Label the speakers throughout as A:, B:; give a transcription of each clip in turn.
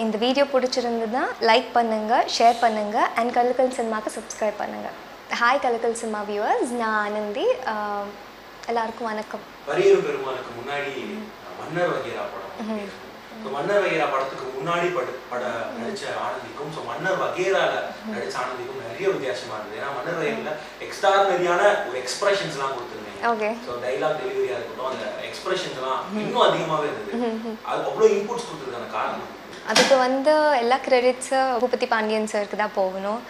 A: இந்த வீடியோ பிடிச்சிருந்ததுன்னா லைக் பண்ணுங்கள் ஷேர் பண்ணுங்கள் அண்ட் கலக்கல் சினிமாக்கு சப்ஸ்கிரைப் பண்ணுங்கள் ஹாய் கலக்கல் சினிமா வியூவர்ஸ் நான் ஆனந்தி. எல்லாருக்கும் வணக்கம்.
B: பரியரும் பெருமானுக்கு முன்னாடி மன்னர் படம் வகைரா படத்துக்கு முன்னாடி பட பட நடிச்ச ஆனந்திக்கும் ஸோ மன்னர் வகைரால நடிச்ச ஆனந்திக்கும் நிறைய வித்தியாசமா இருந்தது. ஏன்னா மன்னர் வகைரில் எக்ஸ்ட்ரானரியான ஒரு எக்ஸ்பிரஷன்ஸ்லாம் கொடுத்துருந்தீங்க.
A: ஓகே
B: ஸோ டைலாக் டெலிவரியா இருக்கட்டும் அந்த எக்ஸ்பிரஷன்ஸ்லாம் இன்னும் அதிகமாவே இருந்தது. அது அவ்வளோ இன்புட்ஸ் கொடுத்துருக்கான காரணம்.
A: அதுக்கு வந்து எல்லா கிரெடிட்ஸு பூபதி பாண்டியன் சருக்கு தான் போகணும்.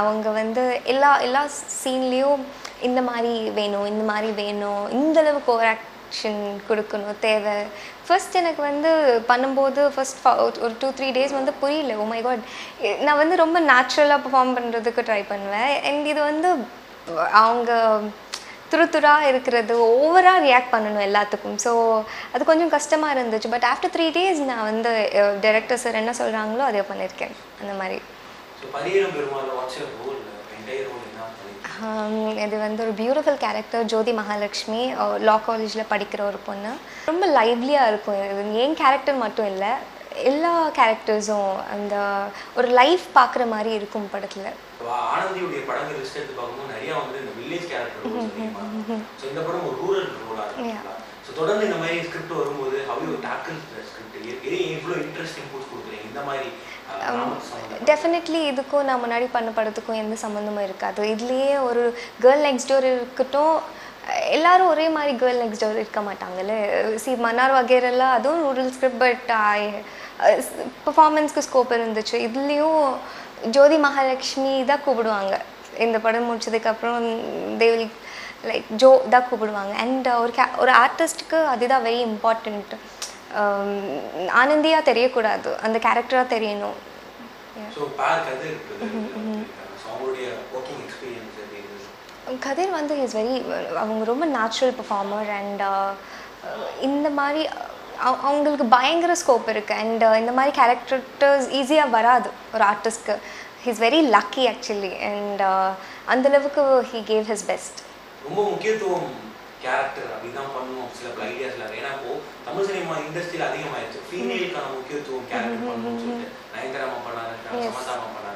A: அவங்க வந்து எல்லா எல்லா சீன்லேயும் இந்த மாதிரி வேணும் இந்த மாதிரி வேணும் இந்தளவுக்கு ஓவர் ஆக்ஷன் கொடுக்கணும் தேவை. ஃபர்ஸ்ட் எனக்கு வந்து பண்ணும்போது ஃபர்ஸ்ட் ஒரு டூ த்ரீ டேஸ் வந்து புரியல. ஓ மை காட் நான் வந்து ரொம்ப நேச்சுரலாக பர்ஃபார்ம் பண்ணுறதுக்கு ட்ரை பண்ணுவேன். அண்ட் இது வந்து அவங்க துரு துரா இருக்கிறது ஓவராக ரியாக்ட் பண்ணணும் எல்லாத்துக்கும். ஸோ அது கொஞ்சம் கஷ்டமாக இருந்துச்சு. பட் ஆஃப்டர் த்ரீ டேஸ் நான் வந்து டைரக்டர் சார் என்ன சொல்கிறாங்களோ அதே பண்ணியிருக்கேன் அந்த மாதிரி. இது வந்து ஒரு beautiful character Jyothi Mahalakshmi law காலேஜில் படிக்கிற ஒரு பொண்ணு. ரொம்ப லைவ்லியாக இருக்கும். இது என் கேரக்டர் மட்டும் இல்லை எல்லா கேரக்டர்ஸும் அந்த ஒரு லைஃப் பார்க்குற மாதிரி இருக்கும் படத்தில்.
B: ஆனந்தியுடைய படங்கள் லிஸ்ட் எடுத்து பார்க்கும்போது நிறைய வந்து இந்த வில்லேஜ் கேரக்டர் ஸோ இந்த படம் ஒரு ரூரல் ரோலாக இருக்குங்களா ஸோ தொடர்ந்து இந்த மாதிரி ஸ்கிரிப்ட் வரும்போது ஹவ் யூ டேக்கிள் ஸ்கிரிப்ட் இவ்வளோ இன்ட்ரெஸ்டிங் பூட்ஸ் கொடுக்குறீங்க. இந்த மாதிரி
A: டெஃபினெட்லி இதுக்கும் நான் முன்னாடி பண்ண படத்துக்கும் எந்த சம்மந்தமும் இருக்காது. இதுலேயே ஒரு கேர்ள் நெக்ஸ்ட் டோர் இருக்கட்டும் எல்லாரும் ஒரே மாதிரி கேர்ள் நெக்ஸ்ட் டோர் இருக்க மாட்டாங்கல்ல. சி மன்னார் வகைரெல்லாம் அதுவும் ரூரல் ஸ்கிரிப்ட் பட் பர்ஃபார்மன்ஸ்க்கு ஸ்கோப் இருந்துச்சு. இதுலேயும் ஜோதி மகாலட்சுமி தான் கூப்பிடுவாங்க. இந்த படம் முடிச்சதுக்கப்புறம் தே வில் லைக் ஜோ தான் கூப்பிடுவாங்க. அண்ட் ஒரு கே ஒரு ஆர்டிஸ்ட்டுக்கு அதுதான் வெரி இம்பார்ட்டண்ட் ஆனந்தியாக தெரியக்கூடாது. அந்த கேரக்டராக தெரியணும்
B: ஸோ பேர் கதை இருக்குது ஸோ அவங்களுடைய ஒர்க்கிங் எக்ஸ்பீரியன்ஸ் எப்படி இருந்தது
A: கதிர் வந்து இஸ் வெரி அவங்க ரொம்ப நேச்சுரல் பெர்ஃபார்மர் அண்ட் இந்த மாதிரி அவ- அவங்களுக்கு பயங்கர ஸ்கோப் இருக்குது அண்ட் இந்த மாதிரி கேரக்டர்ஸ் ஈஸியாக வராது ஒரு ஆர்டிஸ்ட்க்கு he's very lucky actually and அந்தளவுக்கு ஹீ கேவ் ஹிஸ் பெஸ்ட்
B: ரொம்ப முக்கியத்துவம் கேரக்டர் அப்படின்னு தான் பண்ணணும் சில பல ஐடியாஸ்ல ஏன்னா இப்போ தமிழ் சினிமா இண்டஸ்ட்ரியில் அதிகமாயிருச்சு. ஃபீமேலுக்கான முக்கியத்துவம் கேரக்டர் பண்ணணும்னு சொல்லிட்டு. நயன்தாராமா பண்ணாரு சமந்தாமா பண்ணாரு.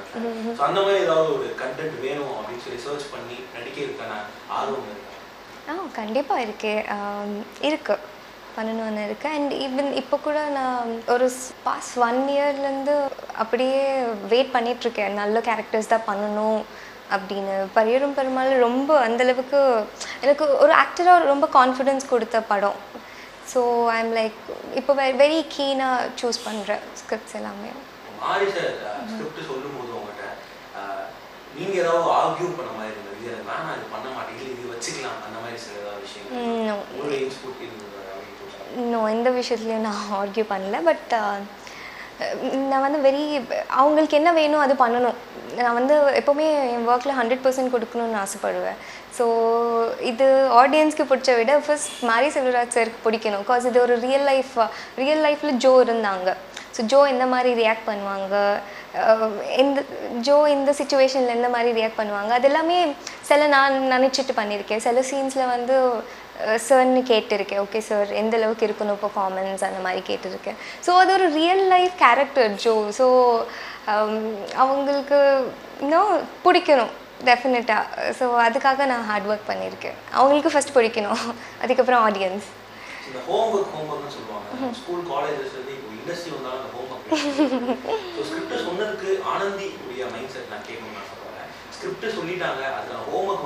B: ஸோ அந்த மாதிரி ஏதாவது ஒரு கண்டென்ட் வேணும் அப்படின்னு சொல்லி சர்ச் பண்ணி நடிக்கிறதுக்கான ஆர்வம் இருக்கு?
A: ஆ கண்டிப்பாக இருக்கு. ஆம், இருக்கு. பண்ணணும்னு இருக்கு. அண்ட் ஈவன் இப்போ கூட நான் ஒரு பாஸ்ட் ஒன் இயர்லேருந்து அப்படியே வெயிட் பண்ணிகிட்ருக்கேன் நல்ல கேரக்டர்ஸ் தான் பண்ணணும் அப்படின்னு. பரியரும் பெருமாள் ரொம்ப அந்தளவுக்கு எனக்கு ஒரு ஆக்டராக ரொம்ப கான்ஃபிடென்ஸ் கொடுத்த படம். ஸோ ஐ எம் லைக் இப்போ வெரி கீனாக சூஸ் பண்ணுறேன் ஸ்கிரிப்ட்ஸ் எல்லாமே
B: மாறி சார் ஸ்கிரிப்ட் சொல்லும் போது உங்கள்கிட்ட அஹ், நீங்க ஏதாவது ஆர்கியூ பண்ண மாதிரி இருந்தது. இது எனக்கு வேணாம் இது பண்ண மாட்டேன் இல்லை இது வச்சுக்கலாம் அந்த மாதிரி சில ஏதாவது விஷயங்கள்.
A: ம், no.
B: உங்களுடைய இன்ஸ்புட் இருந்தது அப்படின்னு
A: இன்னும் எந்த விஷயத்துலையும் நான் ஆர்கியூ பண்ணல பட் நான் வந்து வெரி அவங்களுக்கு என்ன வேணும் அது பண்ணணும். நான் வந்து எப்போவுமே என் ஒர்க்கில் ஹண்ட்ரட் பர்சன்ட் கொடுக்கணும்னு ஆசைப்படுவேன். ஸோ இது ஆடியன்ஸ்க்கு பிடிச்ச விட ஃபர்ஸ்ட் மாரி செல்வராஜ் சாருக்கு பிடிக்கணும். பிகாஸ் இது ஒரு ரியல் லைஃப் ரியல் லைஃப்பில் ஜோ இருந்தாங்க. ஸோ ஜோ எந்த மாதிரி ரியாக்ட் பண்ணுவாங்க? எந்த ஜோ இந்த சுச்சுவேஷனில் எந்த மாதிரி ரியாக்ட் பண்ணுவாங்க. அது எல்லாமே சில நான் நினச்சிட்டு பண்ணியிருக்கேன். சில சீன்ஸில் வந்து சார்னு கேட்டிருக்கேன். ஓகே சார் எந்த அளவுக்கு இருக்கணும் பர்ஃபார்மன்ஸ் அந்த மாதிரி கேட்டிருக்கேன். ஸோ அது ஒரு real life character Jo. So அவங்களுக்கு இன்னும் பிடிக்கணும் டெஃபினட்டாக ஸோ அதுக்காக நான் ஹார்ட் ஒர்க் பண்ணியிருக்கேன். அவங்களுக்கு ஃபஸ்ட் பிடிக்கணும். அதுக்கப்புறம் ஆடியன்ஸ்
B: இந்த ஹோம் ஒர்க் ஹோம் ஒர்க்னு சொல்லுவாங்க ஸ்கூல் காலேஜஸ் வந்து இப்போ இண்டஸ்ட்ரி வந்தாலும் அந்த ஸ்கிரிப்ட் சொன்னதுக்கு ஆனந்தி உடைய மைண்ட் செட் நான் கேட்கணும்னு நான் ஸ்கிரிப்ட் சொல்லிட்டாங்க. ஹோம் ஒர்க்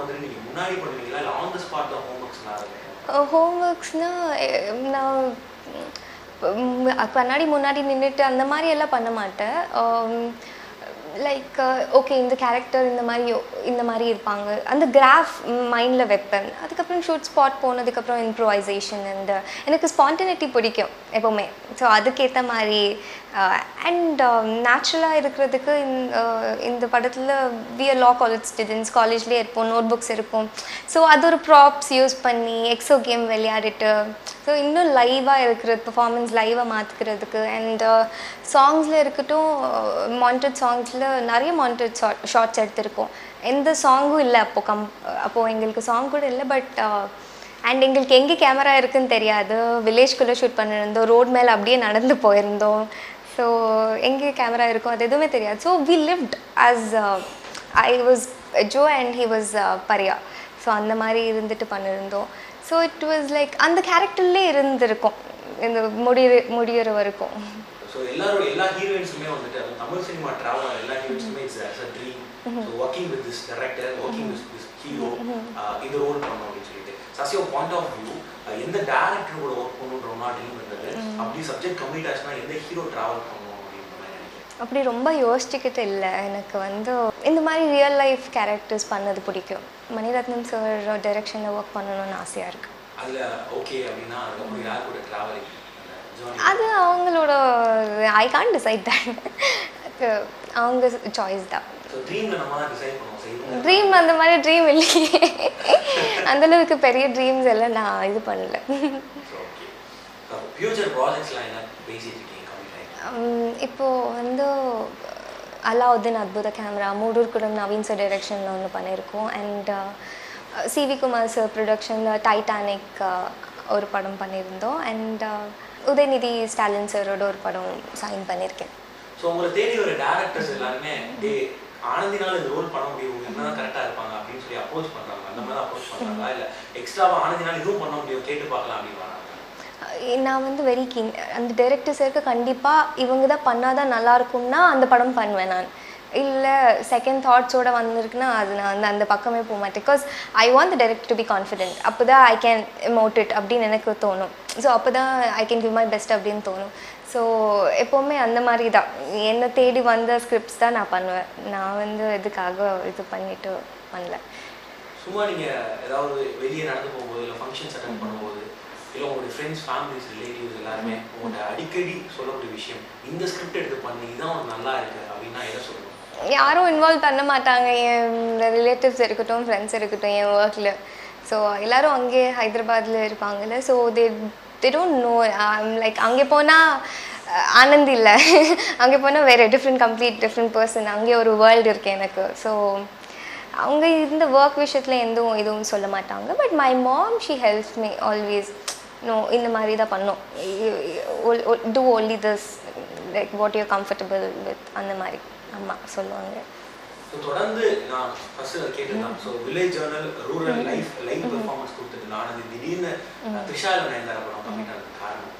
B: முன்னாடி பண்ணுவீங்களா? ஆன் ஸ்பாட் தான் ஹோம் ஒர்க்ஸ்லாம்
A: ஹோம் ஒர்க்ஸ்னால் நான் கண்ணாடி முன்னாடி நின்றுட்டு அந்த மாதிரி எல்லாம் பண்ண மாட்டேன். லைக் ஓகே இந்த கேரக்டர் இந்த மாதிரி இந்த மாதிரி இருப்பாங்க. அந்த கிராஃப் மைண்டில் வைப்பேன். அதுக்கப்புறம் ஷூட் ஸ்பாட் போனதுக்கப்புறம் இம்ப்ரூவைசேஷன் அந்த எனக்கு ஸ்பான்டினிட்டி பிடிக்கும் எப்போவுமே. ஸோ அதுக்கேற்ற மாதிரி Uh, அண்ட் நேச்சுரலாக um, இருக்கிறதுக்கு uh, இந்த இந்த படத்தில் we are law college students காலேஜ்லேயே இருப்போம் நோட் புக்ஸ் இருக்கும். ஸோ அது ஒரு ப்ராப்ஸ் யூஸ் பண்ணி எக்ஸோ கேம் விளையாடிட்டு ஸோ இன்னும் லைவாக இருக்கிறது பர்ஃபார்மன்ஸ் லைவாக மாற்றிக்கிறதுக்கு அண்ட் சாங்ஸில் uh, இருக்கட்டும் மாண்டட் சாங்ஸில் நிறைய மாண்டட் ஷார்ட்ஸ் எடுத்திருக்கோம். எந்த சாங்கும் இல்லை அப்போது கம் அப்போது எங்களுக்கு சாங் கூட இல்லை பட் அண்ட் எங்களுக்கு எங்கே கேமரா இருக்குன்னு தெரியாது. வில்லேஜ்குள்ளே ஷூட் பண்ணியிருந்தோம் ரோட் மேலே அப்படியே நடந்து போயிருந்தோம். ஸோ எங்கே கேமரா இருக்கும் அது எதுவுமே தெரியாது. So we lived as I was Jo and he was பரியா so அந்த மாதிரி இருந்துட்டு பண்ணியிருந்தோம் ஸோ இட் வாஸ் லைக் அந்த கேரக்டர்லேயே இருந்திருக்கும். இந்த முடிய முடியிற வரைக்கும்.
B: ஸோ எல்லாரும் எல்லா ஹீரோயின்ஸுமே வந்துட்டு அதுவும் தமிழ் சினிமா ட்ராவல் எல்லா ஹீரோயின்ஸுமே it's as a dream so working with this director working with this hero இந்த ரோல் பண்ணணும் அப்படின்னு சொல்லிட்டு. சசியோ பாயிண்ட் ஆஃப் வியூ எந்த டேரக்டர் கூட ஒர்க் பண்ணணுன்றோம்னா ட்ரீம் இருந்தது? அப்படி சப்ஜெக்ட் கம்ப்ளீட் ஆச்சுன்னா எந்த ஹீரோ ட்ராவல் நினைக்கிறேன்
A: அப்படி ரொம்ப யோசிச்சுக்கிட்டு இல்லை. எனக்கு வந்து இந்த மாதிரி ரியல் லைஃப் கேரக்டர்ஸ் பண்ணது பிடிக்கும். மணிரத்னம் சார் டைரக்ஷனில் ஒர்க் பண்ணணும்னு ஆசையாக இருக்குது
B: அதில் ஓகே அப்படின்னா அதுக்கப்புறம் யார் கூட ட்ராவலிங் ஜேர்னி
A: அது அவங்களோட ஐ கான் டிசைட் தட் அவங்க சாய்ஸ் தான்.
B: தான் பண்ணுவோம்.
A: ட்ரீம் அந்த மாதிரி ட்ரீம் இல்லையே. அந்த அளவுக்கு பெரிய ட்ரீம்ஸ் எல்லாம் நான் இது பண்ணல.
B: ஃபியூச்சர் ப்ராஜெக்ட்ஸ்லாம் என்ன பேசிட்டு இருக்கீங்க கம்ப்ளீட் ஆகி
A: உம், இப்போ வந்து அலாவுதீன் அத்புத கேமரா மூடூர் குடம் நவீன் சார் டைரக்ஷனில் ஒன்று பண்ணியிருக்கோம் அண்ட் சிவி குமார் சார் ப்ரொடக்ஷனில் டைட்டானிக் ஒரு படம் பண்ணியிருந்தோம் அண்ட் உதயநிதி ஸ்டாலின் சாரோட ஒரு படம் சைன் பண்ணியிருக்கேன்
B: ஸோ உங்களை தேடி ஒரு டேரக்டர்ஸ் எல்லாருமே டே ஆனந்தினால இந்த ரோல் பண்ண முடியும். இவங்க என்ன கரெக்டாக இருப்பாங்க அப்படின்னு சொல்லி அப்ரோச் பண்ணுறாங்க அந்த மாதிரி அப்ரோச் பண்ணுறாங்களா இல்லை எக்ஸ்ட்ராவாக ஆனந்தினால இதுவும் பண்ண முடியும். கேட்டு பார்க்கலாம் அப்படின்னு
A: நான் வந்து வெரி கீன் அந்த டைரக்டர்ஸருக்கு கண்டிப்பாக இவங்க தான் பண்ணாதான் தான் இருக்கும்னா அந்த படம் பண்ணுவேன் நான். இல்லை செகண்ட் தாட்ஸோட வந்திருக்குன்னா அது நான் வந்து அந்த பக்கமே போக மாட்டேன். Because I want the director to be confident அப்போ தான் ஐ கேன் மோட் இட் அப்படின்னு எனக்கு தோணும். ஸோ அப்போ தான் I can give my best அப்படின்னு தோணும். ஸோ எப்போவுமே அந்த மாதிரி தான். என்னை தேடி வந்த ஸ்கிரிப்ட்ஸ் தான் நான் பண்ணுவேன். நான் வந்து இதுக்காக இது பண்ணிட்டு பண்ணல
B: சும்மா நீங்கள் ஏதாவது வெளியே நடந்து போகும்போது இல்லை ஃபங்க்ஷன்ஸ் அட்டன் பண்ணும்போது இல்லை உங்களுடைய ஃப்ரெண்ட்ஸ் ஃபேமிலிஸ் ரிலேட்டிவ்ஸ் எல்லாருமே உங்கள்கிட்ட அடிக்கடி சொல்லக்கூடிய விஷயம். இந்த ஸ்கிரிப்ட் எடுத்து பண்ணி இதான் உனக்கு நல்லா இருக்கு அப்படின்னா என்ன சொல்லுவோம்
A: யாரும் இன்வால்வ் பண்ண மாட்டாங்க. என் ரிலேட்டிவ்ஸ் இருக்கட்டும் ஃப்ரெண்ட்ஸ் இருக்கட்டும் என் ஒர்க்கில் ஸோ எல்லோரும் அங்கே ஹைதராபாத்தில் இருப்பாங்கல்ல. So they they don't know like அங்கே போனால் ஆனந்த் இல்லை. அங்கே போனால் வேறு டிஃப்ரெண்ட் கம்ப்ளீட் டிஃப்ரெண்ட் பர்சன் அங்கே ஒரு வேர்ல்டு இருக்குது எனக்கு. ஸோ அவங்க இந்த ஒர்க் விஷயத்தில் எதுவும் எதுவும் சொல்ல மாட்டாங்க. But my mom she helps me always no இந்த மாதிரி தான் பண்ணோம். Do only this like what you comfortable with அந்த மாதிரி. அம்மா சொல்லுவாங்க.
B: தொடர்ந்து நான் ஃபர்ஸ்ட் கேட்டுதான். So village journal rural life live performance கொடுத்துட்டு நான் அது திடீர்னு த்ரிஷா நயன்தாரா படம் ஆனதுக்கு காரணம்.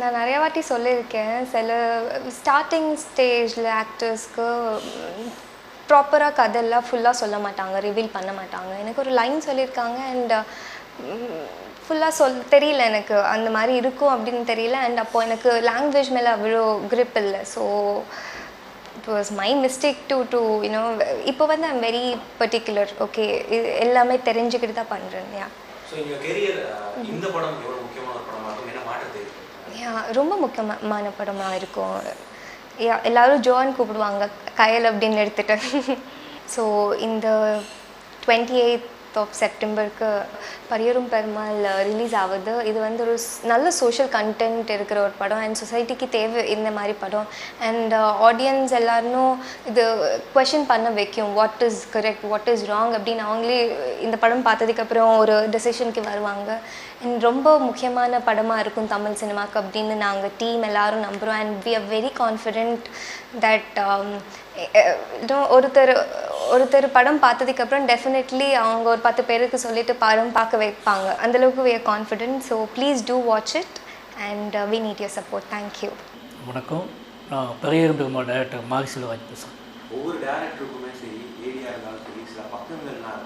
A: நான் நிறைய வாட்டி சொல்லியிருக்கேன். சில ஸ்டார்டிங் ஸ்டேஜில் ஆக்டர்ஸ்க்கு ப்ராப்பராக கதையெல்லாம் ஃபுல்லாக சொல்ல மாட்டாங்க ரிவீல் பண்ண மாட்டாங்க. எனக்கு ஒரு லைன் சொல்லியிருக்காங்க அண்ட் ஃபுல்லாக சொல் தெரியல எனக்கு அந்த மாதிரி இருக்கும் அப்படின்னு தெரியல. அண்ட் அப்போ எனக்கு லாங்குவேஜ் மேலே அவ்வளோ grip இல்லை. So it was my mistake to to you know இப்போ வந்து ஐம் வெரி பர்டிகுலர் ஓகே இது எல்லாமே தெரிஞ்சுக்கிட்டு தான் பண்ணுறேன் யா? யா ரொம்ப முக்கியமான படமாக இருக்கும். யா எல்லாரும் ஜோன் கூப்பிடுவாங்க கயல் அப்படின்னு எடுத்துட்டு. ஸோ இந்த டுவெண்ட்டி எயித் ஆஃப் செப்டம்பருக்கு பரியரும் பெருமாள் ரிலீஸ் ஆகுது. இது வந்து ஒரு நல்ல சோஷியல் கண்டென்ட் இருக்கிற ஒரு படம். அண்ட் சொசைட்டிக்கு தேவை இந்த மாதிரி படம். அண்ட் ஆடியன்ஸ் எல்லாரும் இது கொஷின் பண்ண வைக்கும். What is correct what is wrong அப்படின்னு அவங்களே இந்த படம் பார்த்ததுக்கப்புறம் ஒரு டெசிஷனுக்கு வருவாங்க. அண்ட் ரொம்ப முக்கியமான படமாக இருக்கும் தமிழ் சினிமாவுக்கு அப்படின்னு நாங்கள் டீம் எல்லோரும் நம்புகிறோம் and we are very confident that ஒருத்தர் ஒருத்தர் படம் பார்த்ததுக்கப்புறம் டெஃபினெட்லி அவங்க ஒரு பத்து பேருக்கு சொல்லிட்டு படம் பார்க்க வைப்பாங்க. அந்தளவுக்கு we are confident so please do watch it and we need your support thank you
C: வணக்கம். நான் பெரியரும் பெருமாள் டைரக்டர் மாரி செல்வராஜ் பேசுகிறேன்
B: ஒவ்வொரு டேரக்டருக்குமே சரி ஏரியா இருந்தாலும் சரி சில பக்கங்கள்லாம்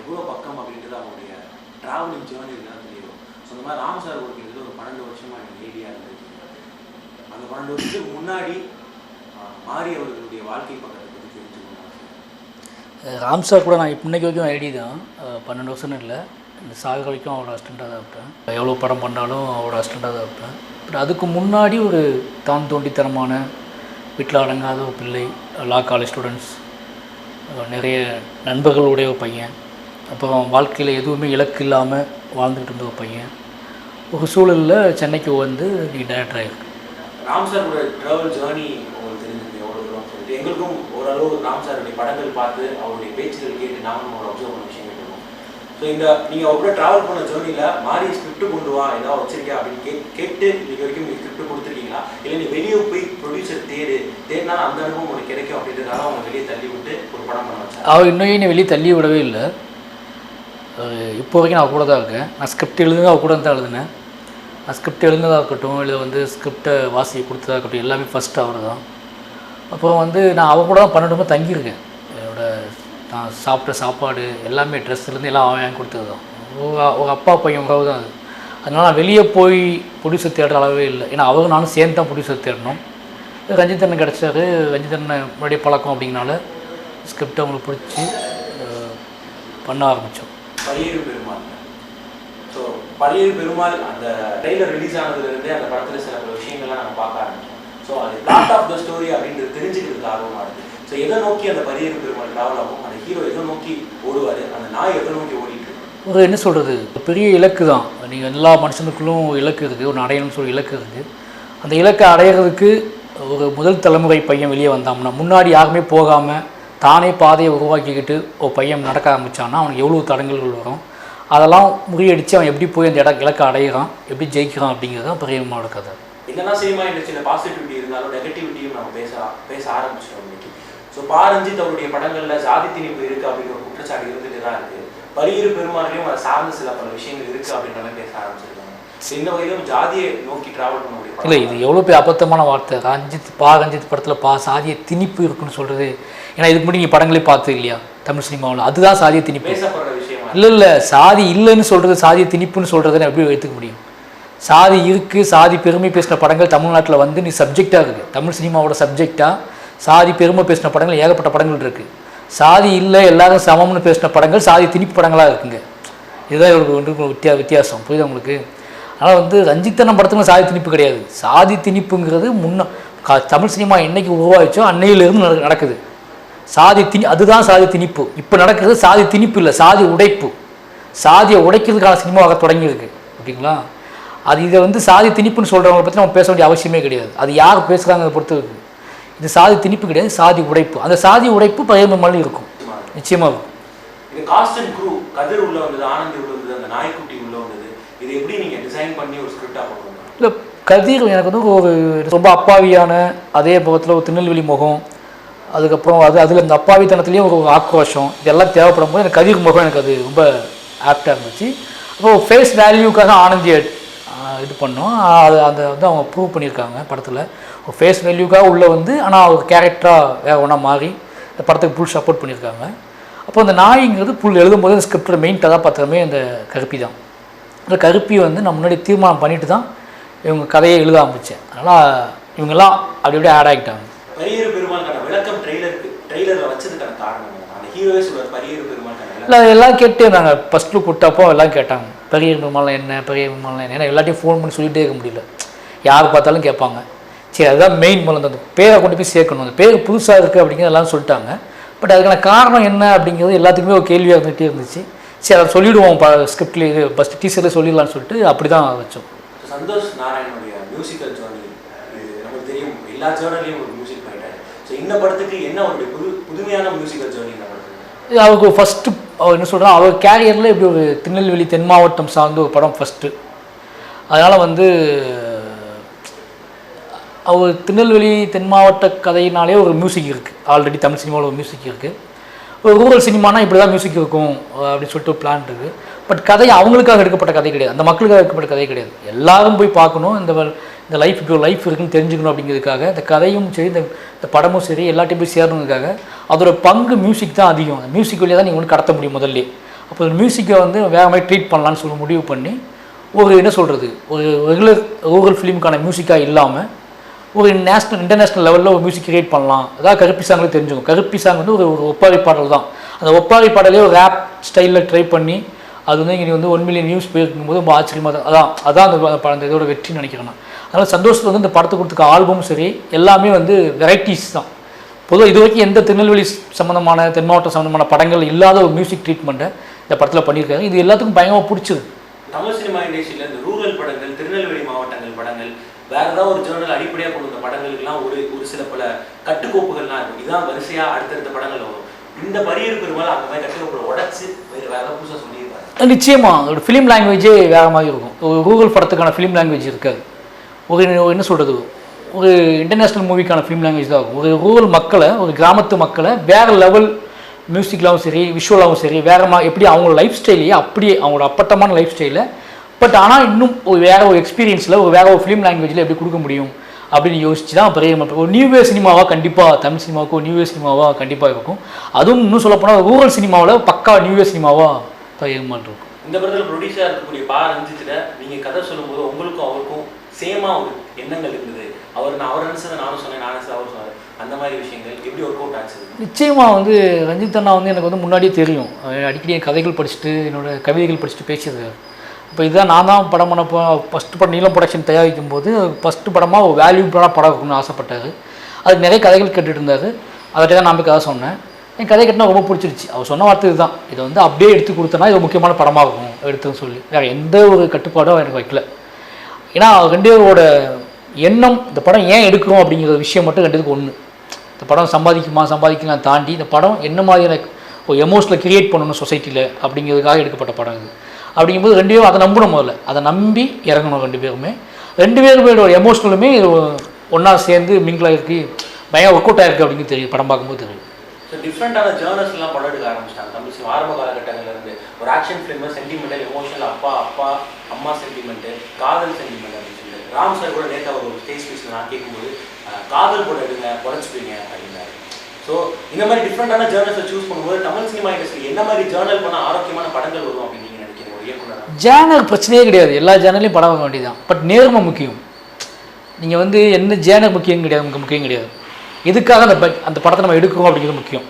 B: எவ்வளோ பக்கம் அப்படின்றது அவங்களுடைய ட்ராவலிங் ஜேர்னியில் தான் தெரியும். ஸோ இந்த மாதிரி ராம் சார் ஒரு பன்னெண்டு வருஷமா நீங்கள் ஏரியா இருந்திருக்கீங்க அந்த பன்னெண்டு வருஷத்துக்கு முன்னாடி அவர்களுடைய வாழ்க்கை பக்கத்தை பற்றி தெரிஞ்சுக்கணும்? ஆசை.
C: ராம் சார் கூட நான் இன்னைக்கு வரைக்கும் ஐடி தான். பன்னெண்டு வருஷம் இல்லை. இந்த சாகு வரைக்கும் அவரோட அசிஸ்டண்ட்டாக தான் இருப்பேன். எவ்வளோ படம் பண்ணாலும் அவரோட அசிஸ்டண்ட்டாக தான் இருப்பேன். பட் அதுக்கு முன்னாடி ஒரு தான் தோண்டித்தனமான வீட்டில் அடங்காத ஒரு பிள்ளை லா காலேஜ் ஸ்டூடெண்ட்ஸ் நிறைய நண்பர்களுடைய ஒரு பையன். அப்புறம் வாழ்க்கையில் எதுவுமே இலக்கு இல்லாமல் வாழ்ந்துக்கிட்டு இருந்த ஒரு பையன். ஒரு சூழலில் சென்னைக்கு வந்து நீ டேரக்டர் ஆகிருக்கு
B: ராம் ட்ராவல் ஜேர்னி உங்களுக்கு தெரிஞ்சிருக்கு எவ்வளோ தூரம் சொல்லிட்டு எங்களுக்கும் ஓரளவு ராம் சாருடைய படங்கள் பார்த்து அவருடைய பேச்சுகள் கேட்டு நாங்களும் ஒரு அப்சர்வ் பண்ண விஷயம் கேட்டிருக்கோம். ஸோ இந்த நீங்கள் அவர் கூட ட்ராவல் பண்ண ஜேர்னியில் மாறி ஸ்கிரிப்ட் கொண்டு வா ஏதாவது வச்சிருக்கியா அப்படின்னு கே கேட்டு இன்னைக்கு வரைக்கும் நீங்கள் ஸ்கிரிப்ட் கொடுத்துருக்கீங்களா? இல்லை நீ வெளியே போய் ப்ரொடியூசர் தேடு தேடினா அந்த அனுபவம் உனக்கு கிடைக்கும் அப்படின்றதுனால அவங்க வெளியே தள்ளி விட்டு ஒரு படம் பண்ண வச்சா.
C: அவர் இன்னும் என்னை வெளியே தள்ளி விடவே இல்லை. இப்போ வரைக்கும் நான் கூட தான் இருக்கேன். நான் ஸ்கிரிப்ட் எழுதுங்க அவ கூட தான் எழுதினேன். நான் ஸ்கிரிப்ட் எழுந்ததாக இருக்கட்டும் இல்லை வந்து ஸ்கிரிப்டை வாசி கொடுத்ததாக இருக்கட்டும் எல்லாமே ஃபஸ்ட் அவர் தான் அப்புறம் வந்து நான் அவ கூட தான் பன்னெண்டு தங்கியிருக்கேன். என்னோட நான் சாப்பிட்ட சாப்பாடு எல்லாமே ட்ரெஸ்லேருந்து எல்லாம் அவன் வாங்கி கொடுத்தது தான் ஒரு அப்பா பையன் உறவு தான் அது. அதனால் நான் வெளியே போய் ப்ரொடியூசர் தேடுற அளவே இல்லை. ஏன்னா அவங்க நானும் சேர்ந்து தான் ப்ரொடியூசர் தேடணும். ரஞ்சித் அண்ணன் கிடச்சாரு. ரஞ்சித் அண்ணன் முன்னாடியே பழக்கம் அப்படிங்கனால ஸ்கிரிப்ட் அவங்களுக்கு பிடிச்சி பண்ண ஆரம்பித்தோம்
B: பழையரு பெருமாள். ஸோ பழையரு பெருமாள் அந்த ட்ரெய்லர் ரிலீஸ் ஆனதுலேருந்தே அந்த படத்தில் சில விஷயங்கள்லாம் நம்ம பார்க்க ஆரம்பிச்சோம். ஸோ அது பிளாட் ஆஃப் த ஸ்டோரி அப்படின்றது தெரிஞ்சுக்கிறதுக்கு ஆர்வமாக இருக்குது ஸோ எதை நோக்கி அந்த பரியர் பெருமாள் ட்ராவல் ஆகும்? அந்த ஹீரோ எதை நோக்கி ஓடுவார்? அந்த நாய் எதை நோக்கி ஓடிட்டு
C: ஒரு என்ன சொல்கிறது பெரிய இலக்கு தான். நீங்கள் எல்லா மனுஷனுக்குள்ளும் இலக்கு இருக்குது. ஒரு அடையணும்னு சொல்லி இலக்கு இருக்குது. அந்த இலக்கை அடையிறதுக்கு ஒரு முதல் தலைமுறை பையன் வெளியே வந்தான்னா முன்னாடி யாருமே போகாமல் தானே பாதையை உருவாக்கிக்கிட்டு ஒரு பையன் நடக்க ஆரம்பித்தான்னா அவனுக்கு எவ்வளோ தடங்கல்கள் வரும்? அதெல்லாம் முறியடித்து அவன் எப்படி போய் அந்த இட இலக்கை அடையிறான்? எப்படி ஜெயிக்கிறான் அப்படிங்கிறது தான் பெரியம்மாவோட கதை.
B: என்னதான் சினிமா இண்டஸ்ட்ரியில் பாசிட்டிவிட்டி இருந்தாலும் நெகட்டிவிட்டியும் நம்ம பேச பேச ஆரம்பிச்சிட்டோம் இன்னைக்கு. ஸோ பாரஞ்சித் அவருடைய படங்களில் ஜாதி திணிப்பு இருக்கு அப்படிங்கிற குற்றச்சாட்டு இருந்துட்டு தான் இருக்கு. பரியரு பெருமாளையும் அதை சார்ந்த சில பல விஷயங்கள் இருக்கு அப்படின்றலாம் பேச ஆரம்பிச்சிருக்காங்க. இந்த வகையிலும் ஜாதியை நோக்கி டிராவல் படம்
C: இல்லை இது எவ்வளோ பெரிய அபத்தமான வார்த்தை. ரஞ்சித் பா ரஞ்சித் படத்தில் பா சாதிய திணிப்பு இருக்குன்னு சொல்கிறது ஏன்னா இதுக்கு முன்னாடி நீங்கள் படங்களே பார்த்து இல்லையா? தமிழ் சினிமாவில். அதுதான் சாதிய திணிப்பு.
B: பேசப்படுற விஷயமா?
C: இல்லை இல்லை சாதி இல்லைன்னு சொல்கிறது சாதிய திணிப்புன்னு சொல்கிறத நான் எப்படி எடுத்துக்க முடியும்? சாதி இருக்குது சாதி பெருமை பேசின படங்கள் தமிழ்நாட்டில் வந்து நீ சப்ஜெக்டாக இருக்குது தமிழ் சினிமாவோட சப்ஜெக்டாக சாதி பெருமை பேசின படங்கள் ஏகப்பட்ட படங்கள் இருக்குது சாதி இல்லை எல்லாரும் சமம்னு பேசின படங்கள் சாதி திணிப்பு படங்களாக இருக்குங்க. இதுதான் இவருக்கு ஒன்று வித்தியா வித்தியாசம். புரியுது உங்களுக்கு? ஆனால் வந்து ரஞ்சித்தனம் படத்துக்கும் சாதி திணிப்பு கிடையாது. சாதி திணிப்புங்கிறது முன்ன கா- தமிழ் சினிமா என்னைக்கு உருவாச்சோ அன்னையிலிருந்து நடக்குது. சாதி திணி அதுதான் சாதி திணிப்பு. இப்போ நடக்கிறது சாதி திணிப்பு இல்லை சாதி உடைப்பு. சாதியை உடைக்கிறதுக்கான சினிமாவாக தொடங்கியிருக்கு. ஓகேங்களா? அது இதை வந்து சாதி திணிப்புன்னு சொல்கிறவங்களை பற்றி நம்ம பேச வேண்டிய அவசியமே கிடையாது. அது யார் பேசுகிறாங்கிறத பொறுத்து இது சாதி திணிப்பு கிடையாது சாதி உடைப்பு. அந்த சாதி உடைப்பு இருக்கும் நிச்சயமாக இருக்கும்.
B: இது காஸ்ட் அண்ட் க்ரூ கதிர் உள்ள வந்தது ஆனந்தி உள்ள வந்தது அந்த நாய்க்குட்டி உள்ள வந்தது. இது எப்படி நீங்க டிசைன் பண்ணி ஒரு ஸ்கிரிப்டா பண்ணுவீங்க
C: இல்லை கதிர் எனக்கு வந்து ஒரு ரொம்ப அப்பாவியான அதே பக்கத்தில் ஒரு திருநெல்வேலி முகம் அதுக்கப்புறம் அது அதில் இந்த அப்பாவித்தனத்துலேயும் ஒரு ஆக்ரோஷம் இதெல்லாம் தேவைப்படும் போது எனக்கு கதிர் முகம் எனக்கு அது ரொம்ப ஆப்டாக இருந்துச்சு. அப்புறம் ஃபேஸ் வேல்யூக்காக ஆனந்தியை இது பண்ணோம். அது அதை வந்து அவங்க ப்ரூவ் பண்ணியிருக்காங்க படத்தில். ஒரு ஃபேஸ் வேல்யூக்காக உள்ளே வந்து ஆனால் அவங்க கேரக்டராக வேறு ஒன்றா மாறி இந்த படத்துக்கு ஃபுல் சப்போர்ட் பண்ணியிருக்காங்க. அப்போ அந்த நாய்ங்கிறது புல் எழுதும்போது அந்த ஸ்கிரிப்டில் மெயின் கதாபாத்திரமே அந்த கருப்பி தான் அந்த கருப்பி வந்து நான் முன்னாடி தீர்மானம் பண்ணிட்டு தான் இவங்க கதையை எழுத ஆரம்பித்தேன் அதனால் இவங்கெல்லாம் அப்படி அப்படியே ஆட் ஆகிட்டாங்க.
B: பரியேறு பெருமாள் விளக்கம் ட்ரெய்லருக்கு ட்ரெய்லரில் வச்சதுக்கான காரணம் அந்த ஹீரோவே சொல்வார்
C: இல்லை எல்லாம் கேட்டு இருந்தாங்க. ஃபஸ்ட் லுக் விட்டப்போ எல்லாம் கேட்டாங்க. பெரிய பெருமாள் என்ன பெரிய பெருமாள் என்ன ஏன்னா எல்லாத்தையும் ஃபோன் பண்ணி சொல்லிகிட்டே இருக்க முடியல. யார் பார்த்தாலும் கேட்பாங்க. சரி அதுதான் மெயின் முதல்ல அந்த பேரை கொண்டு போய் சேர்க்கணும். அந்த பேர் புதுசாக இருக்குது அப்படிங்கிறது எல்லாம் சொல்லிட்டாங்க. பட் அதுக்கான காரணம் என்ன அப்படிங்கிறது எல்லாத்துக்குமே ஒரு கேள்வியாக இருந்துகிட்டே இருந்துச்சு. சரி அதை சொல்லிவிடுவோம் ப ஸ்கிரிப்ட்லேயே இது ஃபஸ்ட் டீச்சரில் சொல்லிடலாம்னு சொல்லிட்டு அப்படி தான் வச்சோம்.
B: சந்தோஷ் நாராயணனுடைய மியூசிக்கல் ஜேர்னி நமக்கு தெரியும். எல்லா ஜேர்னலையும் ஒரு மியூசிக் ரைட்டர் ஸோ இந்த படத்துக்கு என்ன அவருடைய புது புதுமையான மியூசிக்கல் ஜேர்னி
C: அவருக்கு ஃபஸ்ட்டு அவர் என்ன சொல்கிறா அவர் கேரியரில் இப்படி ஒரு திருநெல்வேலி தென் மாவட்டம் சார்ந்த ஒரு படம் ஃபஸ்ட்டு அதனால் வந்து அவர் திருநெல்வேலி தென் மாவட்ட கதையினாலே ஒரு மியூசிக் இருக்குது ஆல்ரெடி தமிழ் சினிமாவில் ஒரு மியூசிக் இருக்குது ஒரு ரூரல் சினிமானா இப்படி தான் மியூசிக் இருக்கும் அப்படின்னு சொல்லிட்டு ஒரு பிளான் இருக்குது பட் கதை அவங்களுக்காக எடுக்கப்பட்ட கதை கிடையாது. அந்த மக்களுக்காக எடுக்கப்பட்ட கதை கிடையாது. எல்லாரும் போய் பார்க்கணும். இந்த இந்த லைஃப் லைஃப் இருக்குன்னு தெரிஞ்சுக்கணும் அப்படிங்கிறதுக்காக இந்த கதையும் சரி இந்த இந்த படமும் சரி எல்லாத்தையும் போய் சேரணுங்கிறதுக்காக அதோட பங்கு மியூசிக் தான் அதிகம். அந்த மியூசிக் வழியாக தான் நீங்கள் வந்து கடத்த முடியும் முதல்ல அப்போ இந்த மியூசிக்கை வந்து வேகமாக மாதிரி ட்ரீட் பண்ணலான்னு சொல்லி முடிவு பண்ணி ஒரு என்ன சொல்கிறது ஒரு ரெகுலர் ரூரல் ஃபிலிமுக்கான மியூசிக்காக இல்லாமல் ஒரு நேஷ்னல் இன்டர்நேஷ்னல் லெவலில் ஒரு மியூசிக் கிரியேட் பண்ணலாம். அதாவது கருப்பி சாங்கில் தெரிஞ்சுக்கும் கருப்பி சாங் வந்து ஒரு ஒரு ஒப்பாரி பாடல் தான். அந்த ஒப்பாரி பாடலே ஒரு ரேப் ஸ்டைலில் ட்ரை பண்ணி அது வந்து இங்கே வந்து ஒன் மில்லியன் நியூஸ் போயிருக்கும் போது ரொம்ப ஆச்சரியமாக தான் அதான் அதான் அந்த ப- அந்த இதோட வெற்றின்னு நினைக்கிறேன் நான். அதனால் சந்தோஷத்தில் வந்து இந்த படத்துக்கு கொடுத்துக்க ஆல்பமும் சரி எல்லாமே வந்து வெரைட்டிஸ் தான். பொதுவாக இது வரைக்கும் எந்த திருநெல்வேலி சம்மந்தமான தென் மாவட்டம் சம்மந்தமான படங்கள் இல்லாத ஒரு மியூசிக் ட்ரீட்மெண்ட்டை இந்த படத்தில் பண்ணியிருக்காங்க. இது எல்லாத்துக்கும் பயங்கரமாக பிடிச்சது.
B: தமிழ் சினிமா இண்டஸ்ட்ரியில இந்த ரூரல் படங்கள் திருநெல்வேலி மாவட்டங்கள் படங்கள் வேற ஏதாவது ஒரு ஜேர்னல் அடிப்படையாக கொண்டு வந்த படங்களுக்குலாம் ஒரு ஒரு சில பல கட்டுக்கோப்புகள்லாம் இருக்கும். இதான் வரிசையா அடுத்தடுத்த படங்கள் வரும். இந்த பரியர் பெருமாள் அந்த மாதிரி கட்டுக்கோப்புகளை உடைச்சு வேற வேற புதுசாக சொல்லியிருப்பாரு
C: நிச்சயமாக ஒரு ஃபிலிம் லாங்குவேஜே வேறு மாதிரி இருக்கும். ஒரு கூகுள் படத்துக்கான ஃபிலிம் லாங்குவேஜ் இருக்காது. ஒரு என்ன சொல்கிறது ஒரு இன்டர்நேஷ்னல் மூவிக்கான ஃபிலிம் லாங்குவேஜ் தான். ஒரு ரூரல் மக்களை ஒரு கிராமத்து மக்களை வேறு லெவல் மியூசிக்லாகவும் சரி விஷுவலாகவும் சரி வேறு மா எப்படி அவங்க லைஃப் ஸ்டைலையே அப்படியே அவங்களோட அப்பட்டமான லைஃப் ஸ்டைலில் பட் ஆனால் இன்னும் ஒரு வேறு ஒரு எக்ஸ்பீரியன்ஸில் ஒரு வேறு ஒரு ஃபிலிம் லாங்குவேஜில் எப்படி கொடுக்க முடியும் அப்படின்னு யோசிச்சு தான் பெரிய ஒரு நியூ இயர் சினிமாவாக கண்டிப்பாக தமிழ் சினிமாவுக்கு ஒரு நியூ சினிமாவாக கண்டிப்பாக இருக்கும். அதுவும் இன்னும் சொல்லப்போனால் ரூரல் சினிமாவில் பக்கா நியூ சினிமாவாக பகிர்மான் இருக்கும்
B: இந்த படத்தில் ப்ரொடியூசராக இருக்கக்கூடிய பா ரஞ்சித்துல கதை சொல்லும்போது உங்களுக்கும் அவருக்கும் சேமாக ஒரு எண்ணங்கள் இருந்தது. அவர் நான் அவர் நினைச்சதை நானும் சொன்னேன் நான் அவர் சொன்னார். அந்த மாதிரி விஷயங்கள் எப்படி ஒர்க் அவுட் ஆச்சு
C: நிச்சயமாக வந்து ரஞ்சித் அண்ணா வந்து எனக்கு வந்து முன்னாடியே தெரியும். அடிக்கடி என் கதைகள் படிச்சுட்டு என்னோட கவிதைகள் படிச்சுட்டு பேசியது. இப்போ இதுதான் நான் தான் படம் பண்ணப்போ ஃபஸ்ட்டு படம் நீலம் ப்ரொடக்ஷன் தயாரிக்கும் போது ஃபஸ்ட்டு படமாக ஒரு வேல்யூபுளான படம் இருக்கணும்னு ஆசைப்பட்டார். அதுக்கு நிறைய கதைகள் கேட்டுட்டு இருந்தார். அதை தான் நான் போய் கதை சொன்னேன். என் கதை கேட்டால் ரொம்ப பிடிச்சிருச்சு. அவர் சொன்ன வார்த்தை இதுதான். இதை வந்து அப்படியே எடுத்து கொடுத்தனா இது ஒரு முக்கியமான படமாக இருக்கும் எடுத்துன்னு சொல்லி. வேறு எந்த ஒரு கட்டுப்பாடும் எனக்கு வைக்கல. ஏன்னா ரெண்டு பேரோட எண்ணம் இந்த படம் ஏன் எடுக்கிறோம் அப்படிங்கிற விஷயம் மட்டும் ரெண்டுத்துக்கு ஒன்று இந்த படம் சம்பாதிக்குமா சம்பாதிக்கலாம் தாண்டி இந்த படம் என்ன மாதிரியான ஒரு எமோஷனில் கிரியேட் பண்ணணும் சொசைட்டியில் அப்படிங்கிறதுக்காக எடுக்கப்பட்ட படம் இது. அப்படிங்கும்போது ரெண்டு பேரும் அதை நம்பணும் முதல்ல. அதை நம்பி இறங்கணும் ரெண்டு பேருமே. ரெண்டு பேருமேட எமோஷனலுமே ஒன்றா சேர்ந்து மிங்கிளாக இருக்குது பயம் ஒர்க் அவுட் ஆயிருக்கு அப்படிங்கிறது தெரியும் படம் பார்க்கும்போது தெரியும்.
B: ஸோ டிஃப்ரெண்டான ஜேர்னல்ஸ்லாம் படம் எடுக்க ஆரம்பிச்சிட்டாங்க. தமிழ் சினிமா ஆரம்ப காலகட்டங்கள்லேருந்து ஒரு ஆக்ஷன் ஃபிலிம் சென்டிமெண்டல் எமோஷனல் அப்பா அப்பா அம்மா சென்டிமெண்ட்டு காதல் சென்டிமெண்ட் அப்படின்னு சொல்லிட்டு. ராம் சார் கூட நேற்று ஒரு ஸ்டேஜ் ஸ்பீச்சில் நான் கேட்கும்போது காதல் கூட எடுங்க உடச்சிப்பீங்க அப்படின்னாரு. ஸோ இந்த மாதிரி டிஃப்ரெண்டான ஜேர்னல்ஸை சூஸ் பண்ணும்போது தமிழ் சினிமா இண்டஸ்ட்ரி என்ன மாதிரி ஜேர்னல் பண்ண ஆரோக்கியமான படங்கள் வரும் அப்படின்னு நீங்கள் நினைக்கிறீங்க? ஒரு இயக்குனரா
C: பிரச்சனையே கிடையாது. எல்லா ஜேர்னலையும் படம் வாங்க வேண்டியதான் பட் நேர்மை முக்கியம். நீங்கள் வந்து என்ன ஜேனல் முக்கியம் கிடையாது உங்களுக்கு முக்கியம் கிடையாது. எதுக்காக அந்த பட் அந்த படத்தை நம்ம எடுக்கிறோம் அப்படிங்கிறது முக்கியம்.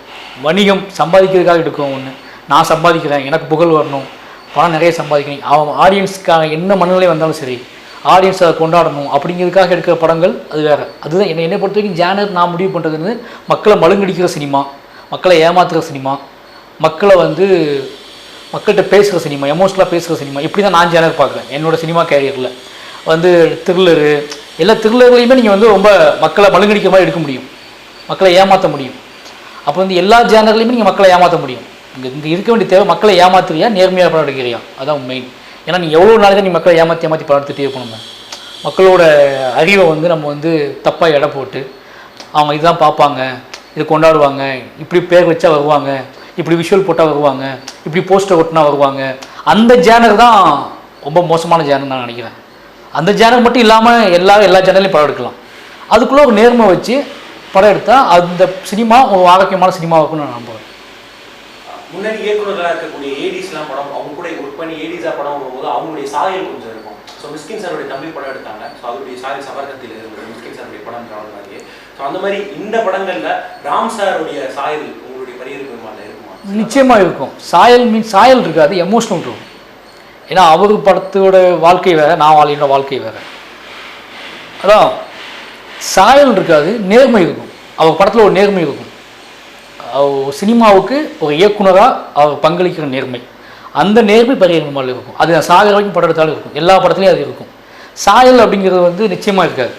C: வணிகம் சம்பாதிக்கிறதுக்காக எடுக்கிறோம் ஒன்று நான் சம்பாதிக்கிறேன் எனக்கு புகழ் வரணும். பணம் நிறைய சம்பாதிக்கணும். அவன் ஆடியன்ஸ்க்காக என்ன மனநிலை வந்தாலும் சரி ஆடியன்ஸ் அதை கொண்டாடணும் அப்படிங்கிறதுக்காக எடுக்கிற படங்கள் அது வேறு. அதுதான் என்னை என்னை பொறுத்த வரைக்கும் ஜேனர் நான் முடிவு பண்ணுறதுன்னு மக்களை மழுங்கடிக்கிற சினிமா மக்களை ஏமாத்துகிற சினிமா மக்களை வந்து மக்கள்கிட்ட பேசுகிற சினிமா எமோஷனலாக பேசுகிற சினிமா. இப்படி தான் நான் ஜேனர் பார்க்குறேன் என்னோட சினிமா கேரியரில் வந்து த்ரில்லரு எல்லா த்ரில்லர்லையுமே நீங்கள் வந்து ரொம்ப மக்களை மழுங்கடிக்கிற மாதிரி எடுக்க முடியும். மக்களை ஏமாற்ற முடியும். அப்போ வந்து எல்லா ஜேனர்லையுமே நீங்கள் மக்களை ஏமாற்ற முடியும். இங்கே இங்கே இருக்க வேண்டிய தேவை மக்களை ஏமாத்துறியா நேர்மையாக படம் எடுக்கிறியா அதான் மெயின் ஏன்னா நீ எவ்வளோ நாள் நீ மக்களை ஏமாற்றி ஏமாற்றி படம் எடுத்துகிட்டே இருக்கணும் மக்களோட அறிவை வந்து நம்ம வந்து தப்பாக எடை போட்டு அவங்க இதுதான் பார்ப்பாங்க இது கொண்டாடுவாங்க இப்படி பேர் வச்சா வருவாங்க இப்படி விஷுவல் போட்டால் வருவாங்க இப்படி போஸ்டர் ஒட்டினா வருவாங்க. அந்த ஜேனர் தான் ரொம்ப மோசமான ஜேனர் நான் நினைக்கிறேன். அந்த ஜேனர் மட்டும் இல்லாமல் எல்லா எல்லா ஜேனர்லையும் படம் எடுக்கலாம் அதுக்குள்ளே ஒரு நேர்மை வச்சு படம் எடுத்தால் அந்த சினிமா ஒரு ஆரோக்கியமான சினிமா இருக்கும்னு நான் நம்புவேன்
B: முன்னாடி இயக்குனர்களாக இருக்கக்கூடிய ஏடிஸ்லாம் படம் அவங்க கூட ஒர்க் பண்ணி ஏடிஸாக படம் வரும்போது அவங்களுடைய சாயல் கொஞ்சம் இருக்கும். ஸோ மிஸ்கின் சாருடைய தமிழ் படம் எடுத்தாங்க. ஸோ அவருடைய சாயல் சபர்கத்தில் இருந்தது மிஸ்கின் சாருடைய படம் மாதிரியே ஸோ அந்த மாதிரி இந்த படங்கள்ல ராம் சாருடைய சாயல் உங்களுடைய பரிகரி பெருமாள் இருக்குமா?
C: நிச்சயமாக இருக்கும். சாயல் மீன் சாயல் இருக்காது எமோஷனல் இருக்கும். ஏன்னா அவர் படத்தோட வாழ்க்கை வேறு நான் வாழ்கின்ற வாழ்க்கை வேறு. அதான். சாயல் இருக்காது நேர்மை இருக்கும். அவர் படத்தில் ஒரு நேர்மை இருக்கும். சினிமாவுக்கு ஒரு இயக்குனராக அவர் பங்களிக்கிற நேர்மை. அந்த நேர்மை பரிகரமாக இருக்கும். அது சாகர் வரைக்கும் படம் எடுத்தாலும் இருக்கும். எல்லா படத்துலையும் அது இருக்கும். சாயல் அப்படிங்கிறது வந்து நிச்சயமாக இருக்காது.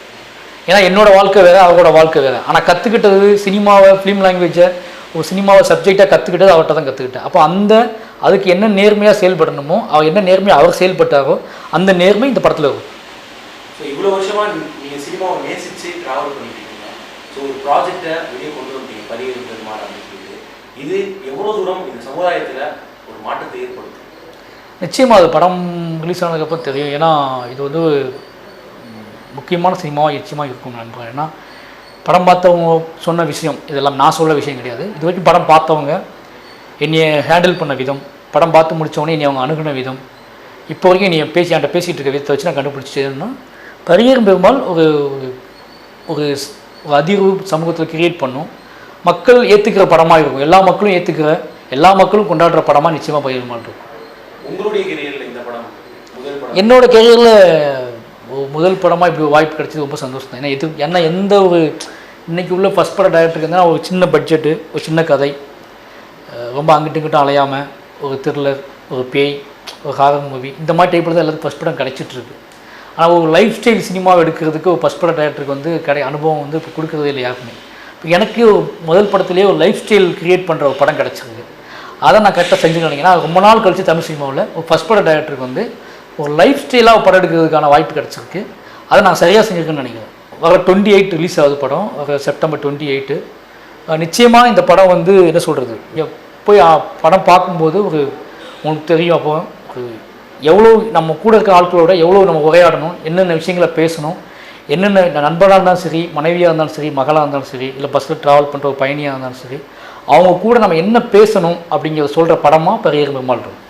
C: ஏன்னா என்னோடய வாழ்க்கை வேறு அவரோட வாழ்க்கை வேறு. ஆனால் கற்றுக்கிட்டது சினிமாவை ஃபிலிம் லாங்குவேஜை ஒரு சினிமாவை சப்ஜெக்டாக கற்றுக்கிட்டது அவர்கிட்ட தான் கற்றுக்கிட்டேன் அப்போ அந்த அதுக்கு என்ன நேர்மையாக செயல்படணுமோ அவர் என்ன நேர்மையாக அவர் செயல்பட்டாரோ அந்த நேர்மை இந்த படத்தில் இருக்கும்.
B: இவ்வளோ வருஷமாக நீங்கள் சினிமாவை நேசித்து ட்ராவல் பண்ணிட்டு ஸோ ஒரு ப்ராஜெக்டை வெளியே கொண்டு வந்தீங்க பரிகரி பெருமாள் அப்படின்னு சொல்லிட்டு இது எவ்வளோ தூரம் இந்த சமுதாயத்தில் ஒரு மாற்றத்தை ஏற்படுத்தும்?
C: நிச்சயமாக அது படம் ரிலீஸ் ஆனதுக்கப்புறம் தெரியும். ஏன்னா இது வந்து முக்கியமான சினிமாவாக நிச்சயமாக இருக்கும் நண்பர்கள் ஏன்னா படம் பார்த்தவங்க சொன்ன விஷயம் இதெல்லாம் நான் சொல்ல விஷயம் கிடையாது. இது வரைக்கும் படம் பார்த்தவங்க என்னையை ஹேண்டில் பண்ண விதம் படம் பார்த்து முடித்தவொடனே என்னை அவங்க அணுகின விதம் இப்போ வரைக்கும் நீ பேசி என்கிட்ட பேசிகிட்டு இருக்க விதத்தை வச்சு நான் கண்டுபிடிச்சதுன்னா பரியரும் பெருமாள் ஒரு ஒரு- ஒரு அதிர்வு சமூகத்தில் கிரியேட் பண்ணும். மக்கள் ஏற்றுக்கிற படமாக இருக்கும். எல்லா மக்களும் ஏற்றுக்கிற எல்லா மக்களும் கொண்டாடுற படமாக நிச்சயமாக பரியருமாள் இருக்கும்.
B: உங்களுடைய கெரியர்ல இந்த படம் முதல் படம்?
C: என்னோட கெரியரில் முதல் படமாக இப்படி வாய்ப்பு கிடைச்சது ரொம்ப சந்தோஷம் தான் ஏன்னா எது ஏன்னா எந்த ஒரு இன்னைக்கு உள்ள ஃபஸ்ட் பட டைரக்டருக்கு இருந்தால் ஒரு சின்ன பட்ஜெட்டு ஒரு சின்ன கதை. ரொம்ப அங்கிட்டும் இங்கிட்டும் அலையாமல் ஒரு த்ரில்லர் ஒரு பேய் ஒரு ஹாரர் மூவி இந்த மாதிரி டைப்பில் தான் எல்லாத்துக்கும் ஃபஸ்ட் படம் கிடைச்சிட்டு இருக்கு. ஆனால் ஒரு லைஃப் ஸ்டைல் சினிமாவை எடுக்கிறதுக்கு ஒரு ஃபஸ்ட் பட டைரக்டருக்கு வந்து கடை அனுபவம் வந்து இப்போ கொடுக்குறதே இல்லை யாருக்குமே இப்போ எனக்கு முதல் படத்துலேயே ஒரு லைஃப் ஸ்டைல் கிரியேட் பண்ணுற ஒரு படம் கிடச்சிருக்கு. அதை நான் கரெக்டாக செஞ்சுன்னு நினைக்கிறேன். ரொம்ப நாள் கழித்து தமிழ் சினிமாவில் ஒரு ஃபஸ்ட் பட டேரக்டருக்கு வந்து ஒரு லைஃப் ஸ்டைலாக படம் எடுக்கிறதுக்கான வாய்ப்பு கிடச்சிருக்கு. அதை நான் சரியாக செஞ்சுருக்கேன்னு நினைக்கிறேன். வர டுவெண்ட்டி எயிட் ரிலீஸ் ஆகுது படம். வர செப்டம்பர் டுவெண்ட்டி எயிட்டு நிச்சயமாக இந்த படம் வந்து என்ன சொல்கிறது போய் படம் பார்க்கும்போது ஒரு உங்களுக்கு தெரியும் அப்போ ஒரு எவ்வளோ நம்ம கூட இருக்க ஆட்களோட எவ்வளோ நம்ம உரையாடணும் என்னென்ன விஷயங்களை பேசணும் என்னென்ன நண்பராக இருந்தாலும் சரி மனைவியாக இருந்தாலும் சரி மகளாக இருந்தாலும் சரி இல்லை பஸ்ஸில் ட்ராவல் பண்ணுற ஒரு பயணியாக இருந்தாலும் சரி அவங்க கூட நம்ம என்ன பேசணும் அப்படிங்கிறத சொல்கிற படமாக பெரிய பெருமாள் இருக்கும்.